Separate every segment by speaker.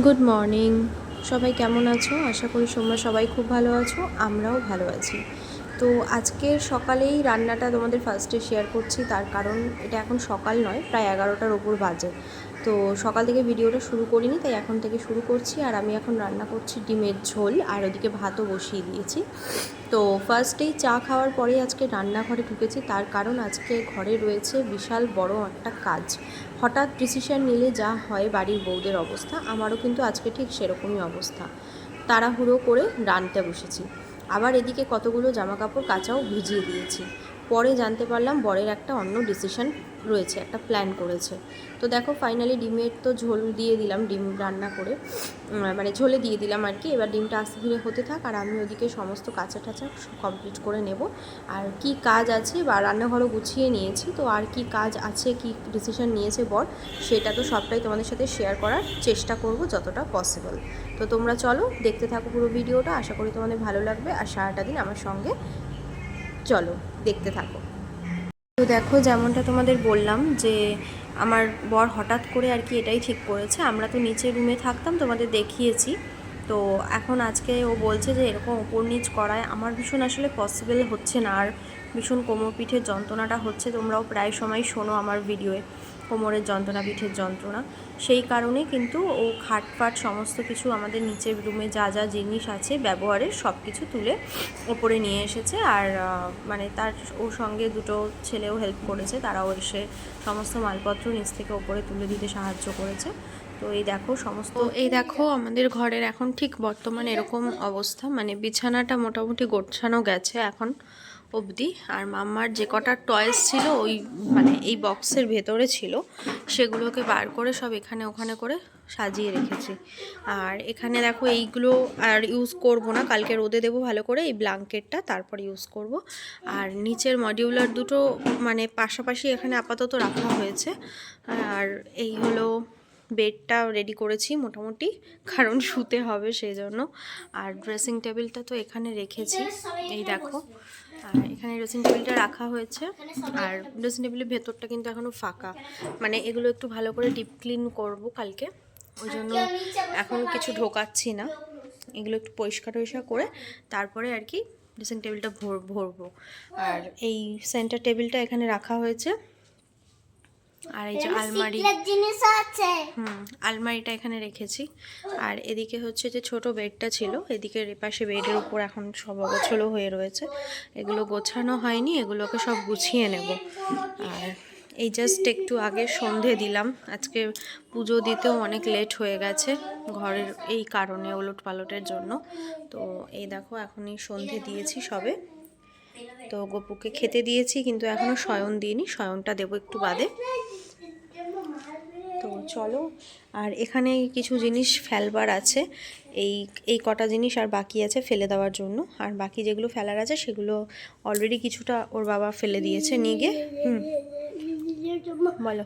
Speaker 1: Good morning সবাই কেমন আছো? আশা করি তোমরা সবাই খুব ভালো আছো, আমরাও ভালো আছি। তো আজকের সকালেই রান্নাটা তোমাদের ফার্স্টে শেয়ার করছি, তার কারণ এটা এখন সকাল নয়, প্রায় এগারোটার ওপর বাজে। তো সকাল থেকে ভিডিওটা শুরু করিনি, তাই এখন থেকে শুরু করছি, আর আমি এখন রান্না করছি ডিমের ঝোল, আর ওদিকে ভাতও বসিয়ে দিয়েছি। তো ফার্স্টেই চা খাওয়ার পরেই আজকে রান্নাঘরে ঢুকেছি, তার কারণ আজকে ঘরে রয়েছে বিশাল বড় একটা কাজ। হঠাৎ ডিসিশন নিলে যা হয় বাড়ির বউদের অবস্থা, আমারও কিন্তু আজকে ঠিক সেরকমই অবস্থা। তাড়াহুড়ো করে রানতে বসেছি। আবার এদিকে কতগুলো জামাকাপড় কাঁচাও ভিজিয়ে দিয়েছি। পরে জানতে পারলাম বরের একটা অন্য ডিসিশন রয়েছে, একটা প্ল্যান করেছে। তো দেখো ফাইনালি ডিমের তো ঝোল দিয়ে দিলাম, ডিম রান্না করে। মানে ঝোলে দিয়ে দিলাম আর কি। এবার ডিমটা আস্তে ধীরে হতে থাক আর আমি ওদিকে সমস্ত কাঁচা টাচা কমপ্লিট করে নেব। আর কি কাজ আছে বা রান্নাঘরও গুছিয়ে নিয়েছি, তো আর কি কাজ আছে, কি ডিসিশন নিয়েছে বর সেটা তো সবটাই তোমাদের সাথে শেয়ার করার চেষ্টা করব যতটা পসিবল তো তোমরা চলো, দেখতে থাকো পুরো ভিডিওটা। আশা করি তোমাদের ভালো লাগবে। আর সারাটা দিন আমার সঙ্গে চলো, দেখতে থাকো। তো দেখো, যেমনটা তোমাদের বললাম যে আমার বর হঠাৎ করে আর কি এটাই ঠিক করেছে। আমরা তো নিচে রুমে থাকতাম, তোমাদের দেখিয়েছি। তো এখন আজকে ও বলছে যে এরকম ওপর নিচ করায় আমার ভীষণ আসলে পসিবল হচ্ছে না। আর ভীষণ কোমর পিঠের যন্ত্রণাটা হচ্ছে, তোমরাও প্রায় সময় শোনো আমার ভিডিওয়ে কোমরের যন্ত্রণা, পিঠের যন্ত্রণা। সেই কারণে কিন্তু ও খাট ফাট সমস্ত কিছু আমাদের নিচের রুমে যা যা জিনিস আছে ব্যবহারের সব কিছু তুলে ওপরে নিয়ে এসেছে। আর মানে তার ওর সঙ্গে দুটো ছেলেও হেল্প করেছে। তারাও এসে সমস্ত মালপত্র নিচ থেকে ওপরে তুলে দিতে সাহায্য করেছে। তো এই দেখো সমস্ত এই দেখো, আমাদের ঘরের এখন ঠিক বর্তমানে এরকম অবস্থা। মানে বিছানাটা মোটামুটি গোছানো গেছে এখন। অবধি। আর মাম্মার যে কটা টয়েস ছিল ওই মানে এই বক্সের ভেতরে ছিল, সেগুলোকে বার করে সব এখানে ওখানে করে সাজিয়ে রেখেছি। আর এখানে দেখো এইগুলো আর ইউজ করব না, কালকে রোদে দেবো ভালো করে, এই ব্ল্যাঙ্কেটটা তারপর ইউজ করব। আর নিচের মডিউলার দুটো মানে পাশাপাশি এখানে আপাতত রাখা হয়েছে। আর এই হলো বেডটা রেডি করেছি মোটামুটি, কারণ শুতে হবে সেই জন্য আর ড্রেসিং টেবিলটা তো এখানে রেখেছি। এই দেখো আর এখানে ড্রেসিং টেবিলটা রাখা হয়েছে। আর ড্রেসিং টেবিলের ভেতরটা কিন্তু এখনও ফাঁকা। মানে এগুলো একটু ভালো করে ডিপ ক্লিন করব কালকে। ওই জন্য এখন কিছু ঢোকাচ্ছি না। এগুলো একটু পরিষ্কার টরিষ্কার করে তারপরে আর কি ড্রেসিং টেবিলটা ভর, ভরবো। আর এই সেন্টার টেবিলটা এখানে রাখা হয়েছে। আর এই যে আলমারি
Speaker 2: জিনিস আছে।
Speaker 1: হুম আলমারিটা এখানে রেখেছি। আর এদিকে হচ্ছে যে ছোট বেডটা ছিল এদিকে এপাশে বেডের উপর এখন সব অগোছলো হয়ে রয়েছে। এগুলো গোছানো হয়নি এগুলোকে সব গুছিয়ে নেব। আর এই জাস্ট একটু আগে সন্ধে দিলাম। আজকে পুজো দিতেও অনেক লেট হয়ে গেছে ঘরের এই কারণে ওলট পালটের জন্য। তো এই দেখো এখনই সন্ধে দিয়েছি সবে। তো গপুকে খেতে দিয়েছি কিন্তু এখনও শয়ন দিইনি শয়নটা দেবো একটু বাদে। চলো। আর এখানে কিছু জিনিস ফেলবার আছে। এই এই কটা জিনিস আর বাকি আছে ফেলে দেওয়ার জন্য। আর বাকি যেগুলো ফেলার আছে সেগুলো অলরেডি কিছুটা ওর বাবা ফেলে দিয়েছে নিয়ে গিয়ে। হুম। বলো।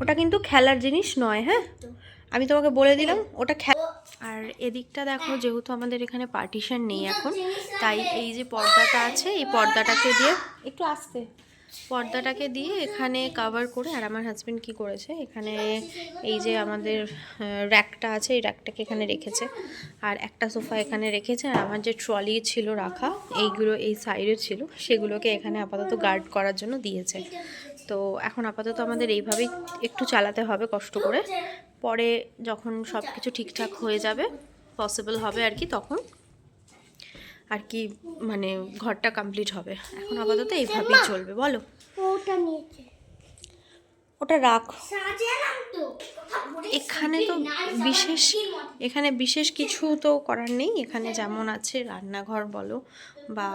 Speaker 1: ওটা কিন্তু খেলার জিনিস নয় হ্যাঁ? আমি তোমাকে বলে দিলাম, ওটা খেলা আর এদিকটা দেখো, যেহেতু আমাদের এখানে পার্টিশন নেই এখন, তাই এই যে পর্দাটা আছে, এই পর্দাটাকে দিয়ে একটু আসতে। পর্দাটাকে দিয়ে এখানে কাভার করে, আর আমার হাজব্যান্ড কি করেছে? এখানে এই যে আমাদের র্যাকটা আছে, এই র্যাকটাকে এখানে রেখেছে। আর একটা সোফা এখানে রেখেছে, আর আমার যে ট্রলি ছিল রাখা, এইগুলো এই সাইডে ছিল, সেগুলোকে এখানে আপাতত গার্ড করার জন্য দিয়েছে। তো এখন আপাতত আমাদের এইভাবেই একটু চালাতে হবে কষ্ট করে। পরে যখন সব কিছু ঠিকঠাক হয়ে যাবে পসিবল হবে আর কি, তখন আর কি মানে ঘরটা কমপ্লিট হবে। এখন আপাতত এইভাবেই চলবে বলো।
Speaker 2: ওটা নিয়েছে।
Speaker 1: ওটা রাখ। এখানে তো বিশেষ এখানে বিশেষ কিছু তো করার নেই। এখানে যেমন আছে রান্নাঘর বলো বা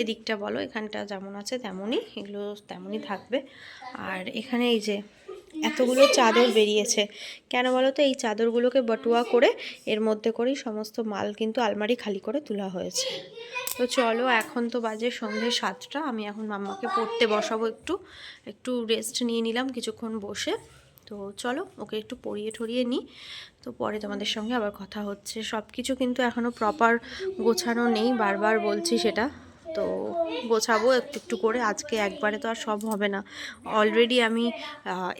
Speaker 1: এদিকটা বলো এখানটা যেমন আছে তেমনই এগুলো তেমনই থাকবে। আর এখানে এই যে এতগুলো চাদর বেরিয়েছে। কেন বলো তো? এই চাদরগুলোকে বটুয়া করে এর মধ্যে করেই সমস্ত মাল কিন্তু আলমারি খালি করে তোলা হয়েছে। তো চলো, এখন তো বাজে সন্ধে সাতটা। আমি এখন মাম্মাকে পড়তে বসাবো একটু। একটু রেস্ট নিয়ে নিলাম কিছুক্ষণ বসে। তো চলো, ওকে একটু পরিয়ে ঠরিয়ে নিই। তো পরে তোমাদের সঙ্গে আবার কথা হচ্ছে। সব কিছু কিন্তু এখনও প্রপার গোছানো নেই। বারবার বলছি সেটা। তো গোছাবো একটু একটু করে। আজকে একবারে তো আর সব হবে না। অলরেডি আমি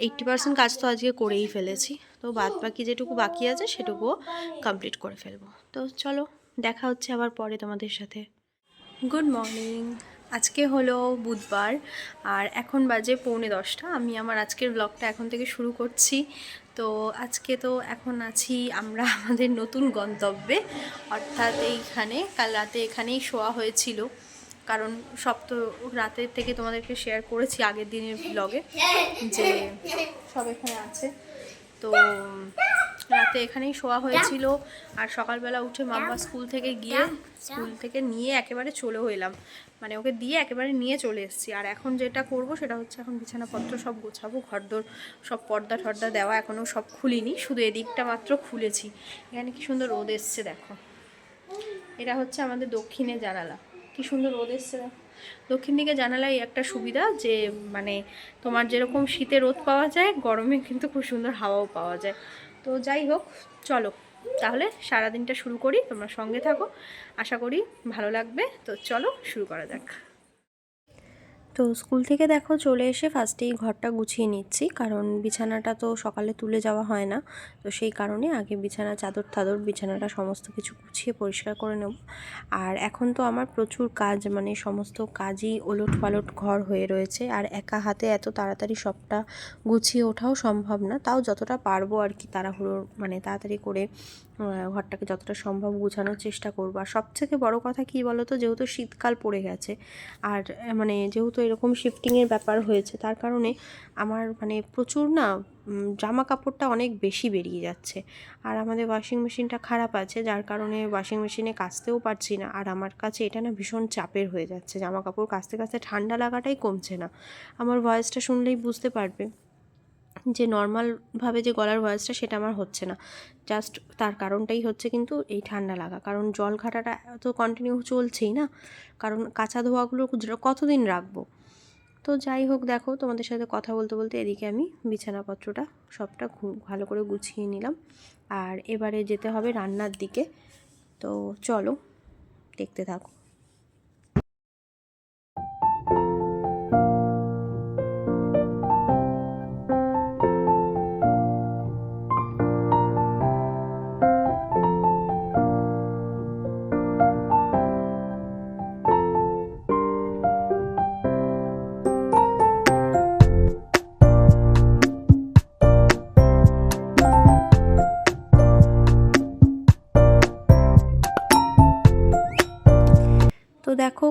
Speaker 1: এইট্টি পার্সেন্ট কাজ তো আজকে করেই ফেলেছি। তো বাদ বাকি যেটুকু বাকি আছে সেটুকুও কমপ্লিট করে ফেলব। তো চলো, দেখা হচ্ছে আবার পরে তোমাদের সাথে। গুড মর্নিং আজকে হলো বুধবার, আর এখন বাজে পৌনে দশটা। আমি আমার আজকের ব্লগটা এখন থেকে শুরু করছি। তো আজকে তো এখন আছি আমরা আমাদের নতুন গন্তব্যে। অর্থাৎ এইখানে, কাল রাতে এখানেই শোয়া হয়েছিল। কারণ সব তো রাতের থেকে তোমাদেরকে শেয়ার করেছি আগের দিনের ব্লগে যে সব এখানে আছে। তো রাতে এখানেই শোয়া হয়েছিল। আর সকালবেলা উঠে মাম্মা স্কুল থেকে গিয়ে স্কুল থেকে নিয়ে একেবারে চলেও এলাম। মানে ওকে দিয়ে একেবারে নিয়ে চলে এসেছি। আর এখন যেটা করব সেটা হচ্ছে এখন বিছানাপত্র সব গোছাবো, ঘরদোর সব পর্দা টর্দা দেওয়া এখনও সব খুলিনি। শুধু এদিকটা মাত্র খুলেছি। এখানে কি সুন্দর রোদ এসছে, দেখো। এটা হচ্ছে আমাদের দক্ষিণে জানালা। কি সুন্দর রোদ এসছে দক্ষিণ দিকে জানালায় একটা সুবিধা যে মানে তোমার যেরকম শীতে রোদ পাওয়া যায়, গরমে কিন্তু খুব সুন্দর হাওয়াও পাওয়া যায়। তো যাই হোক, চলো, তাহলে সারাদিনটা শুরু করি, তোমরা সঙ্গে থাকো। আশা করি ভালো লাগবে। তো চলো, শুরু করা যাক। তো স্কুল থেকে দেখো চলে এসে ফার্স্টেই ঘরটা গুছিয়ে নিচ্ছি। কারণ বিছানাটা তো সকালে তুলে যাওয়া হয় না। তো সেই কারণে আগে বিছানা, চাদর টাদর বিছানাটা সমস্ত কিছু গুছিয়ে পরিষ্কার করে নেব। আর এখন তো আমার প্রচুর কাজ মানে সমস্ত কাজই ওলট পালট ঘর হয়ে রয়েছে। আর একা হাতে এত তাড়াতাড়ি সবটা গুছিয়ে ওঠাও সম্ভব না। তাও যতটা পারব আর কি তাড়াহুড়ো মানে তাড়াতাড়ি করে ঘরটাকে যতটা সম্ভব গুছানোর চেষ্টা করব। আর সবথেকে বড় কথা কী বলো তো যেহেতু শীতকাল পড়ে গেছে, আর মানে যেহেতু এরকম শিফটিংয়ের ব্যাপার হয়েছে, তার কারণে আমার মানে প্রচুর না জামা কাপড়টা অনেক বেশি বেরিয়ে যাচ্ছে। আর আমাদের ওয়াশিং মেশিনটা খারাপ আছে, যার কারণে ওয়াশিং মেশিনে কাচতেও পারছি না। আর আমার কাছে এটা না ভীষণ চাপের হয়ে যাচ্ছে জামা কাপড় কাচতে কাচতে ঠান্ডা লাগাটাই কমছে না। আমার ভয়েসটা শুনলেই বুঝতে পারবে। যে নর্মালভাবে যে গলার ভয়েসটা সেটা আমার হচ্ছে না। জাস্ট তার কারণটাই হচ্ছে কিন্তু এই ঠান্ডা লাগা। কারণ জল ঘাটাটা তো কন্টিনিউ চলছেই না। কারণ কাঁচা ধোয়াগুলো কতদিন রাখব? তো যাই হোক দেখো, তোমাদের সাথে কথা বলতে বলতে এদিকে আমি বিছানাপত্রটা সবটা ভালো করে গুছিয়ে নিলাম। আর এবারে যেতে হবে রান্নার দিকে। তো চলো, দেখতে থাকো।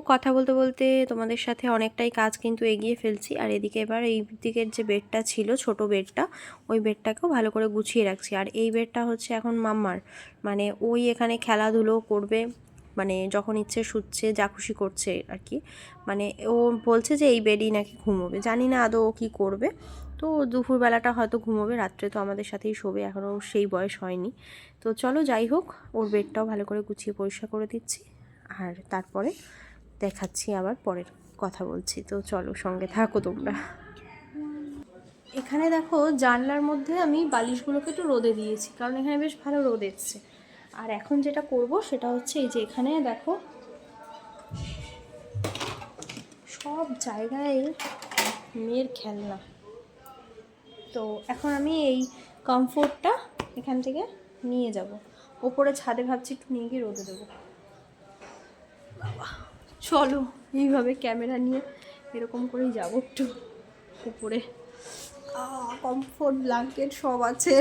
Speaker 1: কথা বলতে বলতে তোমাদের সাথে অনেকটাই কাজ কিন্তু এগিয়ে ফেলছি। আর এদিকে এবার এই দিকের যে বেডটা ছিল, ছোট বেডটা, ওই বেডটাকেও ভালো করে গুছিয়ে রাখছি। আর এই বেডটা হচ্ছে এখন মাম্মার। মানে ওই এখানে খেলাধুলো করবে মানে যখন ইচ্ছে শুচ্ছে, যা খুশি করছে আর কি। মানে ও বলছে যে এই বেডই নাকি ঘুমোবে। জানি না আদৌ ও কী করবে। তো দুপুরবেলাটা হয়তো ঘুমোবে, রাত্রে তো আমাদের সাথেই শোবে, এখনও সেই বয়স হয়নি। তো চলো যাই হোক, ওর বেডটাও ভালো করে গুছিয়ে পরিষ্কার করে দিচ্ছি। আর তারপরে দেখাচ্ছি আবার, পরের কথা বলছি। তো চলো, সঙ্গে থাকো তোমরা। এখানে দেখো, জানলার মধ্যে আমি বালিশগুলোকে একটু রোদে দিয়েছি, কারণ এখানে বেশ ভালো রোদ এসছে। আর এখন যেটা করব, সেটা হচ্ছে এই যে এখানে দেখো, সব জায়গায় মেয়ের খেলনা। তো এখন আমি এই কমফোর্টটা এখান থেকে নিয়ে যাব। ওপরে ছাদে ভাবছি একটু নিয়ে গিয়ে রোদে দেবো। বাবা। চলো, এইভাবে ক্যামেরা নিয়ে এরকম করেই যাব একটু উপরে। কমফোর্ট ব্ল্যাঙ্কেট সব আছে।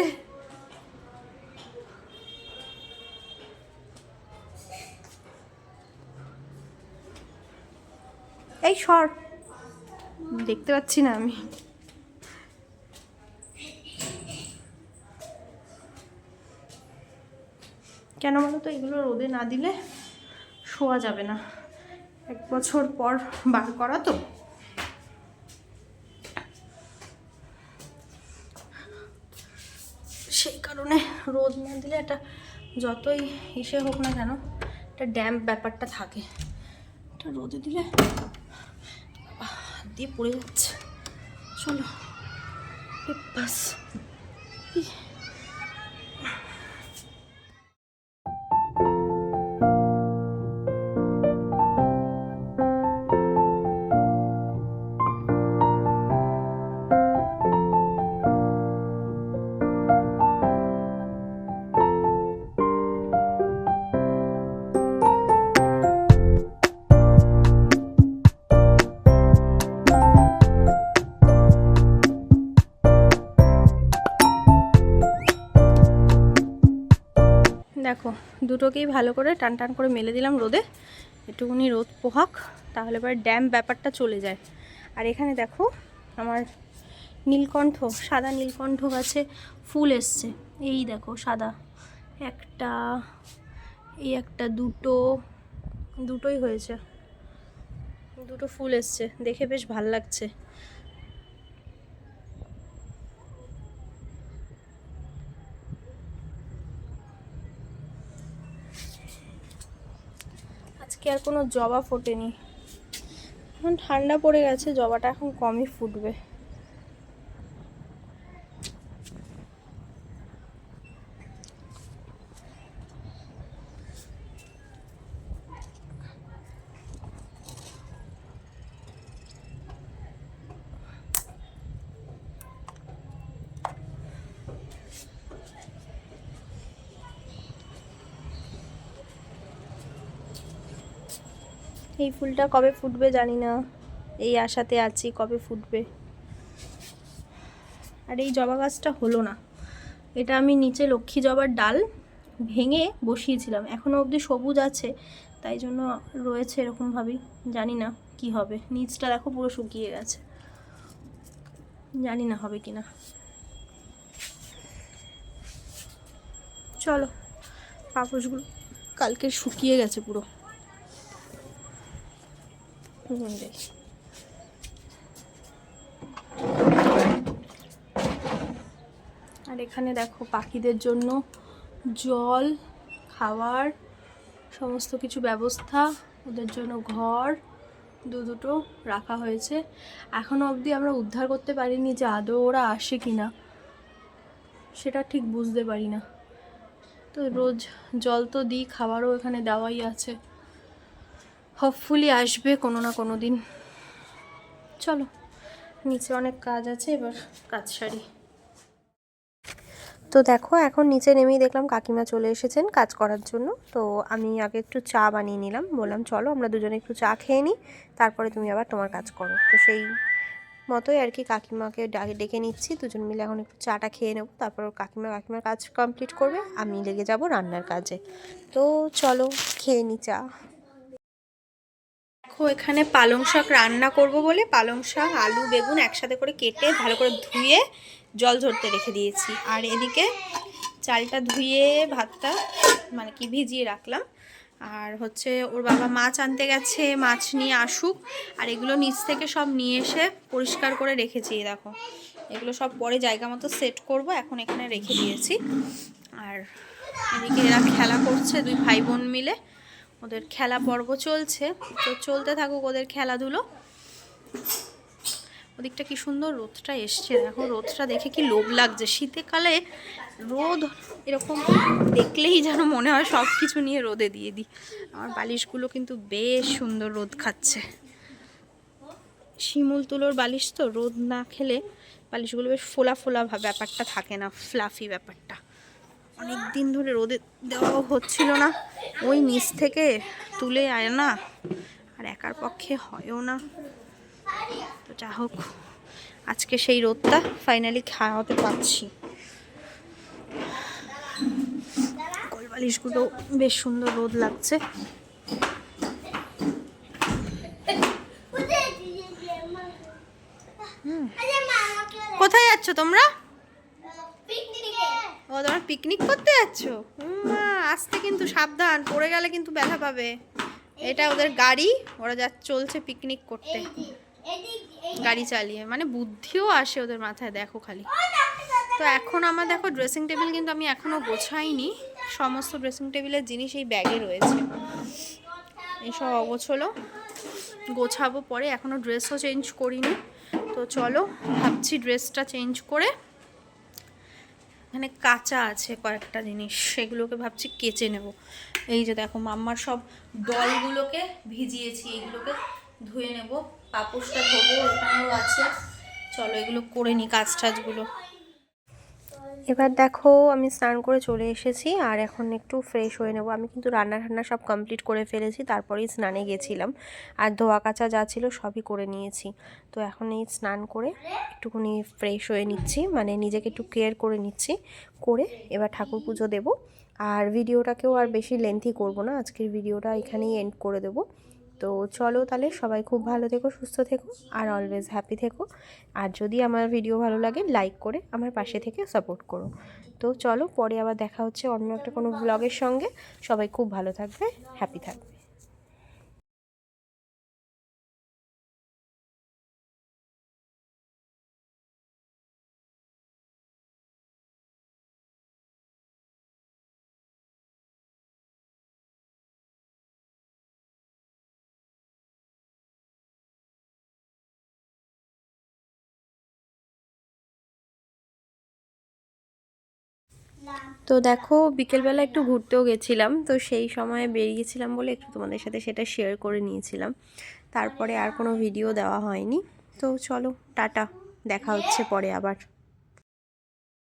Speaker 1: এই সর, দেখতে পাচ্ছি না আমি। কেন বলো তো, এগুলো রোদে না দিলে শোয়া যাবে না। এক বছর পর বার করা তো। সেই কারণে রোদ না দিলে একটা যতই ইসে হোক না কেন, একটা ড্যাম্প ব্যাপারটা থাকে। এটা রোদে দিলে দিয়ে পড়ে যাচ্ছে। চলো বাস। দেখো, দুটোকেই ভালো করে টান টান করে মেলে দিলাম রোদে। একটুখানি রোদ পোহাক, তাহলে এবার ড্যাম ব্যাপারটা চলে যায়। আর এখানে দেখো, আমার নীলকণ্ঠ, সাদা নীলকণ্ঠ গাছে ফুল এসছে। এই দেখো, সাদা। একটা, এই একটা, দুটো, দুটোই হয়েছে। দুটো ফুল এসছে, দেখে বেশ ভালো লাগছে আজকে আর কোনো জবা ফোটেনি। এখন ঠান্ডা পড়ে গেছে জবাটা এখন কমই ফুটবে। এই ফুলটা কবে ফুটবে জানি না। এই আশাতে আছি কবে ফুটবে। আর এই জবা গাছটা হলো না। এটা আমি নিচে লক্ষ্মী জবার ডাল ভেঙে বসিয়েছিলাম। এখনও অবধি সবুজ আছে, তাই জন্য রয়েছে এরকমভাবেই। জানি না কি হবে। নিচটা দেখো পুরো শুকিয়ে গেছে। জানি না হবে কি না চলো, পাপোশগুলো কালকে শুকিয়ে গেছে পুরো। আর এখানে দেখো পাখিদের জন্য জল, খাবার, সমস্ত কিছু ব্যবস্থা, ওদের জন্য ঘর, দু দুটো রাখা হয়েছে। এখনও অবধি আমরা উদ্ধার করতে পারিনি যে আদৌ ওরা আসে কি না সেটা ঠিক বুঝতে পারি না। তো রোজ জল তো দিই, খাবারও এখানে দেওয়াই আছে। হোপফুলি আসবে কোনো না কোনো দিন। চলো, নিচে অনেক কাজ আছে, এবার কাজ সারি। তো দেখো, এখন নিচে নেমেই দেখলাম কাকিমা চলে এসেছেন কাজ করার জন্য। তো আমি আগে একটু চা বানিয়ে নিলাম, বললাম চলো আমরা দুজনে একটু চা খেয়ে নিই, তারপরে তুমি আবার তোমার কাজ করো। তো সেই মতোই আর কি কাকিমাকে ডেকে নিচ্ছি, দুজন মিলে এখন একটু চাটা খেয়ে নেব, তারপর কাকিমা, কাকিমার কাজ কমপ্লিট করবে, আমি লেগে যাব রান্নার কাজে। তো চলো, খেয়ে নি চা। দেখো, এখানে পালং শাক রান্না করব বলে পালং শাক, আলু, বেগুন একসাথে করে কেটে ভালো করে ধুয়ে জল ঝরতে রেখে দিয়েছি। আর এদিকে চালটা ধুয়ে ভাতটা মানে কি ভিজিয়ে রাখলাম। আর হচ্ছে ওর বাবা মাছ আনতে গেছে, মাছ নিয়ে আসুক। আর এগুলো নিচ থেকে সব নিয়ে এসে পরিষ্কার করে রেখেছি দেখো। এগুলো সব পরে জায়গা মতো সেট করব, এখন এখানে রেখে দিয়েছি। আর এদিকে এরা খেলা করছে, দুই ভাই বোন মিলে। ওদের খেলা পর্ব চলছে। তো চলতে থাকুক ওদের খেলাধুলো। ওদিকটা কি সুন্দর রোদটা এসছে। দেখো রোদটা দেখে কি লোভ লাগছে। শীতকালে রোদ এরকম দেখলেই যেন মনে হয় সব কিছু নিয়ে রোদে দিয়ে দিই। আমার বালিশগুলো কিন্তু বেশ সুন্দর রোদ খাচ্ছে। শিমুল তুলোর বালিশ তো রোদ না খেলে বালিশগুলো বেশ ফোলা ফোলা ব্যাপারটা থাকে না ফ্লাফি ব্যাপারটা। অনেক দিন ধরে রোদে দেওয়াও হচ্ছিল না। ওই নিচ থেকে তুলে আয় না, আর একার পক্ষে হয়ও না। তো যা হোক, আজকে সেই রোদটা ফাইনালি খাওয়াতে পারছি। কলবালিশগুলো বেশ সুন্দর রোদ লাগছে। কোথায় যাচ্ছ তোমরা? ও তোমরা পিকনিক করতে যাচ্ছ? মা আসতে কিন্তু সাবধান পড়ে গেলে কিন্তু ব্যথা পাবে। এটা ওদের গাড়ি ওরা যা চলছে পিকনিক করতে। গাড়ি চালিয়ে মানে বুদ্ধিও আসে ওদের মাথায় দেখো খালি। তো এখন আমার দেখো ড্রেসিং টেবিল কিন্তু আমি এখনও গোছাইনি। সমস্ত ড্রেসিং টেবিলের জিনিস এই ব্যাগে রয়েছে। এইসব অগোছলো। গোছাবো পরে এখনও ড্রেসও চেঞ্জ করিনি। তো চলো ভাবছি ড্রেসটা চেঞ্জ করে এখানে কাঁচা আছে কয়েকটা জিনিস, সেগুলোকে ভাবছি কেচে নেব। এই যে দেখো, মাম্মার সব দলগুলোকে ভিজিয়েছি, এগুলোকে ধুয়ে নেব। পাপোসটা ধোবো এখানেও আছে। চলো এগুলো করে নিই কাজ টাজগুলো এবার দেখো, আমি স্নান করে চলে এসেছি আর এখন একটু ফ্রেশ হয়ে নেব। আমি কিন্তু রান্না ঠান্না সব কমপ্লিট করে ফেলেছি, তারপরেই স্নানে গেছিলাম। আর ধোয়া কাচা যা ছিল সবই করে নিয়েছি। তো এখন এই স্নান করে একটুখানি ফ্রেশ হয়ে নিচ্ছি মানে নিজেকে একটু কেয়ার করে নিচ্ছি, করে এবার ঠাকুর পুজো দেবো। আর ভিডিওটাকেও আর বেশি লেন্থি করব না, আজকের ভিডিওটা এখানেই এন্ড করে দেবো। তো চলো তাহলে সবাই খুব ভালো থেকো, সুস্থ থেকো আর অলওয়েজ হ্যাপি থেকো। আর যদি আমার ভিডিও ভালো লাগে লাইক করে আমার পাশে থেকে সাপোর্ট করো। তো চলো পরে আবার দেখা হচ্ছে অন্য একটা কোনো ব্লগের সঙ্গে। সবাই খুব ভালো থাকবে হ্যাপি থাকবে। তো দেখো, বিকেলবেলা একটু ঘুরতেও গেছিলাম, তো সেই সময়ে বেরিয়েছিলাম বলে একটু তোমাদের সাথে সেটা শেয়ার করে নিয়েছিলাম। তারপরে আর কোনো ভিডিও দেওয়া হয়নি। তো চলো, টাটা, দেখা হচ্ছে পরে আবার।